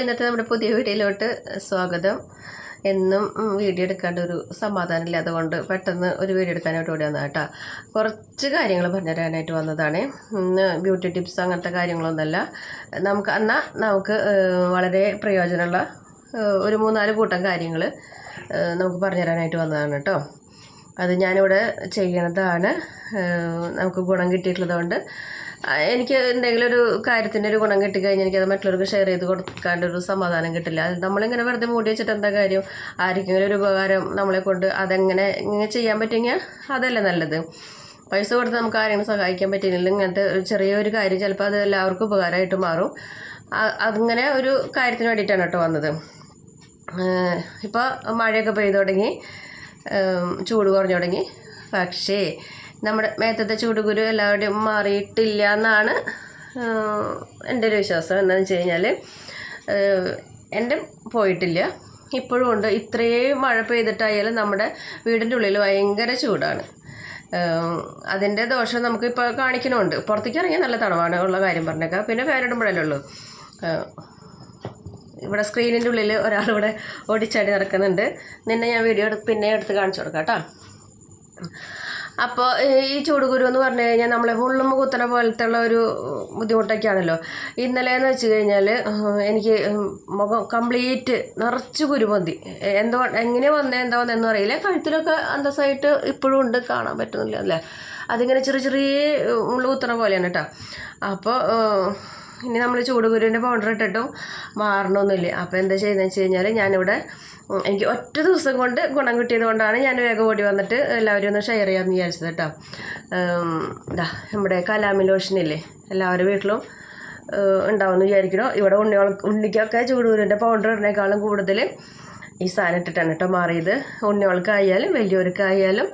ഇന്നത്തെ നമ്മുടെ പുതിയ വീഡിയോയിലോട്ട് സ്വാഗതം. എന്നും വീഡിയോ എടുക്കാണ്ട് ഒരു സമാധാനം അതുകൊണ്ട് കൊണ്ട് പെട്ടെന്ന് ഒരു വീഡിയോ എടുക്കാനായിട്ട് ഓടി വന്നതാണ് കേട്ടോ കുറച്ച് കാര്യങ്ങൾ പറഞ്ഞു തരാനായിട്ട് വന്നതാണ്. ഇന്ന് ബ്യൂട്ടി ടിപ്സ് അങ്ങനത്തെ കാര്യങ്ങളൊന്നുമല്ല. നമുക്ക് എന്നാൽ നമുക്ക് വളരെ പ്രയോജനമുള്ള ഒരു മൂന്നാൽ കൂട്ടം കാര്യങ്ങൾ നമുക്ക് പറഞ്ഞു തരാനായിട്ട് വന്നതാണ് കേട്ടോ അത് ഞാനിവിടെ ചെയ്യണതാണ്. നമുക്ക് ഗുണം കിട്ടിയിട്ടുള്ളത് കൊണ്ട് ആ, എനിക്ക് എന്തെങ്കിലും ഒരു കാര്യത്തിന്റെ ഒരു ഗുണം കിട്ടിക്കഴിഞ്ഞാൽ എനിക്കത് മറ്റുള്ളവർക്ക് ഷെയർ ചെയ്ത് കൊടുക്കാണ്ട് ഒരു സമാധാനം കിട്ടില്ല. നമ്മളിങ്ങനെ വെറുതെ മൂടി വെച്ചിട്ട് എന്താ കാര്യം? ആർക്കെങ്കിലും ഒരു ഉപകാരം നമ്മളെ കൊണ്ട് അതെങ്ങനെ ഇങ്ങനെ ചെയ്യാൻ പറ്റുമെങ്കിൽ അതല്ലേ നല്ലത്. പൈസ കൊടുത്ത് നമുക്ക് ആരെങ്കിലും സഹായിക്കാൻ പറ്റിയില്ലെങ്കിൽ ഇങ്ങനത്തെ ഒരു ചെറിയൊരു കാര്യം ചിലപ്പോൾ അത് എല്ലാവർക്കും ഉപകാരമായിട്ട് മാറും. അങ്ങനെ ഒരു കാര്യത്തിന് വേണ്ടിയിട്ടാണ് കേട്ടോ വന്നത്. ഇപ്പോൾ മഴയൊക്കെ പെയ്തു തുടങ്ങി. ചൂട് കുറഞ്ഞു തുടങ്ങി. പക്ഷേ നമ്മുടെ മേത്തത്തെ ചൂടുകുരു എല്ലാവരുടെയും മാറിയിട്ടില്ല എന്നാണ് എന്റെ ഒരു വിശ്വാസം എന്താണെന്ന് വെച്ച് കഴിഞ്ഞാൽ എന്റെ പോയിട്ടില്ല. ഇപ്പോഴും ഉണ്ട്. ഇത്രയും മഴ പെയ്തിട്ടായാലും നമ്മുടെ വീടിന്റെ ഉള്ളിൽ ഭയങ്കര ചൂടാണ്. അതിന്റെ ദോഷം നമുക്കിപ്പോൾ കാണിക്കണമുണ്ട്. പുറത്തേക്ക് ഇറങ്ങിയാൽ നല്ല തണവാണ് ഉള്ള കാര്യം പറഞ്ഞേക്കാം. പിന്നെ ഫാനിടുമ്പോഴല്ലേ ഉള്ളൂ. ഇവിടെ സ്ക്രീനിന്റെ ഉള്ളിൽ ഒരാളിവിടെ ഓടിച്ചാടി നടക്കുന്നുണ്ട്. നിന്നെ ഞാൻ വീഡിയോ പിന്നെ എടുത്ത് കാണിച്ചു കൊടുക്കാം കേട്ടോ. അപ്പോൾ ഈ ചൂടുകുരു എന്ന് പറഞ്ഞു കഴിഞ്ഞാൽ നമ്മളെ മുള്ളും കുത്തണ പോലത്തെ ഉള്ള ഒരു ബുദ്ധിമുട്ടൊക്കെയാണല്ലോ. ഇന്നലെ എന്ന് വെച്ച് കഴിഞ്ഞാൽ എനിക്ക് മുഖം കംപ്ലീറ്റ് നിറച്ച് കുരുമന്തി എന്തോ എങ്ങനെ വന്നേ എന്താ വന്നതെന്ന് അറിയില്ല. കഴുത്തിലൊക്കെ അന്തസ്സായിട്ട് ഇപ്പോഴും ഉണ്ട് കാണാൻ പറ്റുന്നില്ല അല്ലേ? അതിങ്ങനെ ചെറിയ ചെറിയ മുള്ളു കുത്തണ പോലെയാണ് കേട്ടോ അപ്പോൾ ഇനി നമ്മൾ ചൂടുകുരുവിന്റെ പൗഡർ ഇട്ടിട്ടും മാറണമെന്നില്ല അപ്പോൾ എന്താ ചെയ്യുന്നത് വെച്ച് കഴിഞ്ഞാൽ ഞാനിവിടെ എനിക്ക് ഒറ്റ ദിവസം കൊണ്ട് ഗുണം കിട്ടിയത് കൊണ്ടാണ് ഞാൻ വേഗം ഓടി വന്നിട്ട് എല്ലാവരും ഒന്ന് ഷെയർ ചെയ്യാമെന്ന് വിചാരിച്ചത് കേട്ടോ ഇതാ നമ്മുടെ കലാമി ലോഷനില്ലേ എല്ലാവരുടെ വീട്ടിലും ഉണ്ടാവുമെന്ന് വിചാരിക്കണോ ഇവിടെ ഉണ്ണികൾ ഉണ്ണിക്കൊക്കെ ചൂടുകുരുവിന്റെ പൗഡർ ഇടുന്നേക്കാളും കൂടുതൽ ഈ സാധനം ഇട്ടിട്ടാണ് കേട്ടോ മാറിയത്. ഉണ്ണികൾക്കായാലും വലിയവർക്കായാലും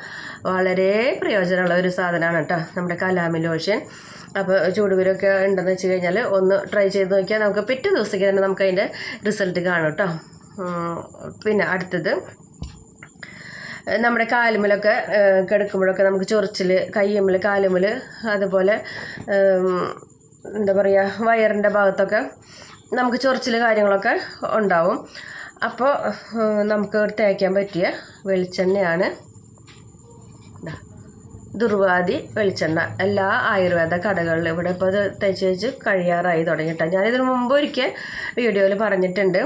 വളരെ പ്രയോജനമുള്ള ഒരു സാധനമാണ് കേട്ടോ നമ്മുടെ കലാമി ലോഷൻ അപ്പോൾ ചൂടുകുരൊക്കെ ഉണ്ടെന്ന് വെച്ച് കഴിഞ്ഞാൽ ഒന്ന് ട്രൈ ചെയ്ത് നോക്കിയാൽ നമുക്ക് പിറ്റേ ദിവസത്തേക്ക് തന്നെ നമുക്ക് അതിന്റെ റിസൾട്ട് കാണും കേട്ടോ പിന്നെ അടുത്തത് നമ്മുടെ കാലുമലൊക്കെ കിടക്കുമ്പോഴൊക്കെ നമുക്ക് ചൊറിച്ചിൽ കയ്യമ്മൽ കാലുമൽ അതുപോലെ എന്താ പറയുക വയറിന്റെ ഭാഗത്തൊക്കെ നമുക്ക് ചൊറിച്ചിൽ കാര്യങ്ങളൊക്കെ ഉണ്ടാവും. അപ്പോൾ നമുക്ക് തേക്കാൻ പറ്റിയ വെളിച്ചെണ്ണയാണ് ദുർവാദി വെളിച്ചെണ്ണ എല്ലാ ആയുർവേദ കടകളിലും ഇവിടെ ഇപ്പോൾ അത് തയ്ച്ച് വെച്ച് കഴിയാറായി തുടങ്ങിയിട്ടാണ് ഞാനിതിന് മുമ്പ് ഒരിക്കൽ വീഡിയോയിൽ പറഞ്ഞിട്ടുണ്ട്.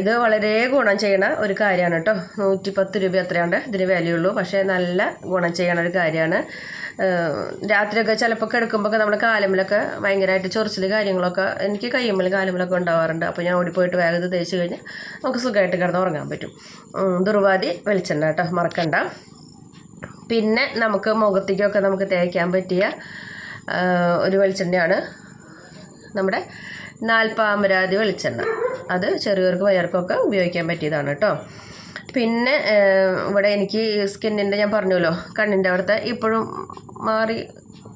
ഇത് വളരെ ഗുണം ചെയ്യണ ഒരു കാര്യമാണ് കേട്ടോ. നൂറ്റി പത്ത് രൂപ അത്രയാണ്ട് ഇതിന് വിലയുള്ളൂ. പക്ഷേ നല്ല ഗുണം ചെയ്യണ ഒരു കാര്യമാണ്. രാത്രിയൊക്കെ ചിലപ്പോൾ കിടക്കുമ്പോൾ നമ്മുടെ കാലമ്പിലൊക്കെ ഭയങ്കരമായിട്ട് ചൊറിച്ചിൽ കാര്യങ്ങളൊക്കെ എനിക്ക് കയ്യുമ്പിൽ കാലമ്പിലൊക്കെ ഉണ്ടാവാറുണ്ട്. അപ്പോൾ ഞാൻ ഓടിപ്പോയിട്ട് വേഗം തേച്ച് കഴിഞ്ഞാൽ നമുക്ക് സുഖമായിട്ട് കിടന്ന് ഉറങ്ങാൻ പറ്റും. ദുർവാദി വെളിച്ചെണ്ണ കേട്ടോ. മറക്കണ്ട. പിന്നെ നമുക്ക് മുഖത്തേക്കൊക്കെ നമുക്ക് തേക്കാൻ പറ്റിയ ഒരു വെളിച്ചെണ്ണയാണ് നമ്മുടെ നാൽപ്പാമരാതി വെളിച്ചെണ്ണ. അത് ചെറിയവർക്ക് വയർക്കൊക്കെ ഉപയോഗിക്കാൻ പറ്റിയതാണ് കേട്ടോ പിന്നെ ഇവിടെ എനിക്ക് സ്കിന്നിന്റെ ഞാൻ പറഞ്ഞല്ലോ കണ്ണിന്റെ അവിടുത്തെ ഇപ്പോഴും മാറി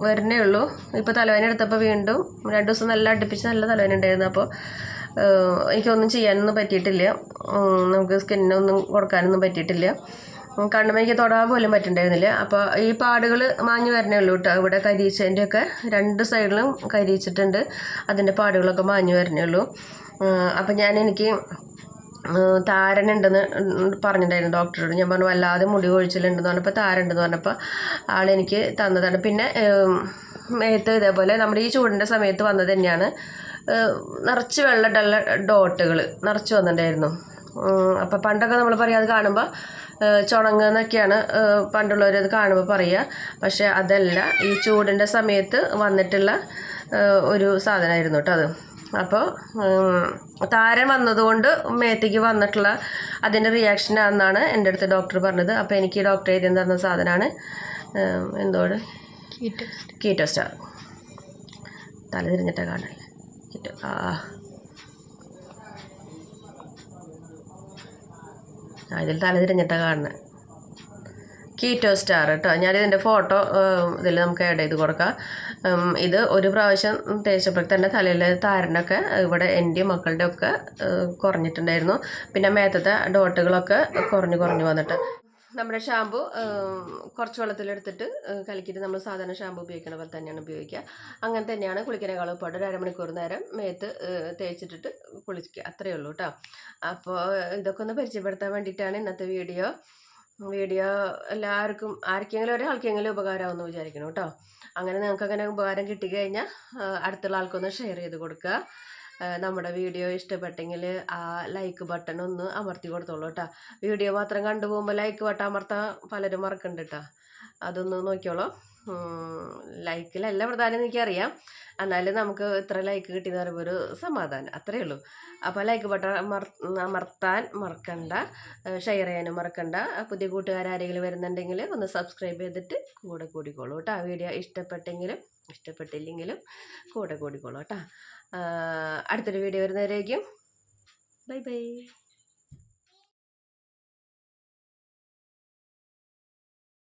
വരുന്നേ ഉള്ളൂ. ഇപ്പോൾ തലവേദന എടുത്തപ്പോൾ വീണ്ടും രണ്ട് ദിവസം നല്ല അടുപ്പിച്ച് നല്ല തലവേദന ഉണ്ടായിരുന്നു. അപ്പോൾ എനിക്കൊന്നും ചെയ്യാനൊന്നും പറ്റിയിട്ടില്ല. നമുക്ക് സ്കിന്നൊന്നും കൊടുക്കാനൊന്നും പറ്റിയിട്ടില്ല. ഉം, കണ്ണുമ്മ എനിക്ക് തൊടാൻ പോലും പറ്റുന്നുണ്ടായിരുന്നില്ല അപ്പോൾ ഈ പാടുകൾ മാഞ്ഞു വരണേ ഉള്ളൂ കേട്ടോ ഇവിടെ കരിയിച്ചതിന്റെ ഒക്കെ രണ്ട് സൈഡിലും കരിയിച്ചിട്ടുണ്ട്. അതിന്റെ പാടുകളൊക്കെ മാഞ്ഞു വരണേ ഉള്ളൂ. അപ്പം ഞാൻ എനിക്ക് താരനുണ്ടെന്ന് പറഞ്ഞിട്ടുണ്ടായിരുന്നു ഡോക്ടറോട്. ഞാൻ പറഞ്ഞു വല്ലാതെ മുടി കൊഴിച്ചിലുണ്ടെന്ന് പറഞ്ഞപ്പോൾ താരനുണ്ടെന്ന് പറഞ്ഞപ്പോൾ ആളെനിക്ക് തന്നതാണ്. പിന്നെ മേത്ത് ഇതേപോലെ നമ്മുടെ ഈ ചൂടിന്റെ സമയത്ത് വന്നത് തന്നെയാണ്. നിറച്ച് വെള്ള ഡോട്ടുകൾ നിറച്ച് വന്നിട്ടുണ്ടായിരുന്നു. അപ്പോൾ പണ്ടൊക്കെ നമ്മൾ പറയുക അത് കാണുമ്പോൾ ചുണങ്ങ് എന്നൊക്കെയാണ് പണ്ടുള്ളവർ അത് കാണുമ്പോൾ പറയുക പക്ഷേ അതല്ല. ഈ ചൂടിന്റെ സമയത്ത് വന്നിട്ടുള്ള ഒരു സാധനമായിരുന്നു കേട്ടോ അത്. അപ്പോൾ താരൻ വന്നതുകൊണ്ട് മേത്തേക്ക് വന്നിട്ടുള്ള അതിന്റെ റിയാക്ഷൻ ആണെന്നാണ് എന്റെ അടുത്ത് ഡോക്ടർ പറഞ്ഞത്. അപ്പോൾ എനിക്ക് ഡോക്ടർ എഴുതി തന്ന സാധനമാണ് എന്തോട് കീറ്റോ സ്റ്റാർ തല തിരിഞ്ഞിട്ടാണ് കാണല്ലേ കീറ്റോ ആ. ഇതിൽ തലതിരിഞ്ഞിട്ടാണ് കാണുന്നത് കീറ്റോ സ്റ്റാർ കേട്ടോ ഞാനിതിന്റെ ഫോട്ടോ ഇതിൽ നമുക്ക് ആഡ് ചെയ്ത് കൊടുക്കാം. ഇത് ഒരു പ്രാവശ്യം തേച്ചപ്പോൾ തന്നെ തലയിലെ താരനൊക്കെ ഇവിടെ എന്റെയും മക്കളുടെ ഒക്കെ കുറഞ്ഞിട്ടുണ്ടായിരുന്നു. പിന്നെ മേത്തത്തെ ഡോട്ടുകളൊക്കെ കുറഞ്ഞു കുറഞ്ഞു വന്നിട്ട് നമ്മുടെ ഷാമ്പു കുറച്ച് വെള്ളത്തിലെടുത്തിട്ട് കലക്കിയിട്ട് നമ്മൾ സാധാരണ ഷാമ്പു ഉപയോഗിക്കുന്ന പോലെ തന്നെയാണ് ഉപയോഗിക്കുക. അങ്ങനെ തന്നെയാണ് കുളിക്കുന്നതിനേക്കാളും പോട്ട് ഒരു അരമണിക്കൂർ നേരം മേത്ത് തേച്ചിട്ടിട്ട് കുളിക്കുക അത്രയേ ഉള്ളൂ കേട്ടോ അപ്പോൾ ഇതൊക്കെ ഒന്ന് പരിചയപ്പെടുത്താൻ വേണ്ടിയിട്ടാണ് ഇന്നത്തെ വീഡിയോ. വീഡിയോ എല്ലാവർക്കും ആർക്കെങ്കിലും ഒരാൾക്കെങ്കിലും ഉപകാരമാവുമെന്ന് വിചാരിക്കണം കേട്ടോ അങ്ങനെ നിങ്ങൾക്ക് അങ്ങനെ ഉപകാരം കിട്ടിക്കഴിഞ്ഞാൽ അടുത്തുള്ള ആൾക്കൊന്ന് ഷെയർ ചെയ്ത് കൊടുക്കുക. നമ്മുടെ വീഡിയോ ഇഷ്ടപ്പെട്ടെങ്കിൽ ആ ലൈക്ക് ബട്ടൺ ഒന്ന് അമർത്തി കൊടുത്തോളൂ കേട്ടോ വീഡിയോ മാത്രം കണ്ടു പോകുമ്പോൾ ലൈക്ക് ബട്ടൺ അമർത്താൻ പലരും മറക്കുന്നുണ്ട് കേട്ടോ അതൊന്ന് നോക്കിയോളൂ. ലൈക്കിലല്ല പ്രധാനം എനിക്കറിയാം എന്നാലും നമുക്ക് ഇത്ര ലൈക്ക് കിട്ടിയെന്ന് പറയുമ്പോൾ ഒരു സമാധാനം. അത്രയേ ഉള്ളൂ. അപ്പോൾ ലൈക്ക് ബട്ടൺ അമർത്താൻ മറക്കണ്ട. ഷെയർ ചെയ്യാനും മറക്കണ്ട. പുതിയ കൂട്ടുകാരെങ്കിലും വരുന്നുണ്ടെങ്കിൽ ഒന്ന് സബ്സ്ക്രൈബ് ചെയ്തിട്ട് കൂടെ കൂടിക്കോളൂ കേട്ടോ വീഡിയോ ഇഷ്ടപ്പെട്ടെങ്കിലും ഇഷ്ടപ്പെട്ടില്ലെങ്കിലും കൂടെ കൂടിക്കോളൂ കേട്ടോ. അടുത്തൊരു വീഡിയോ വരുന്നവരേക്കും. Bye bye.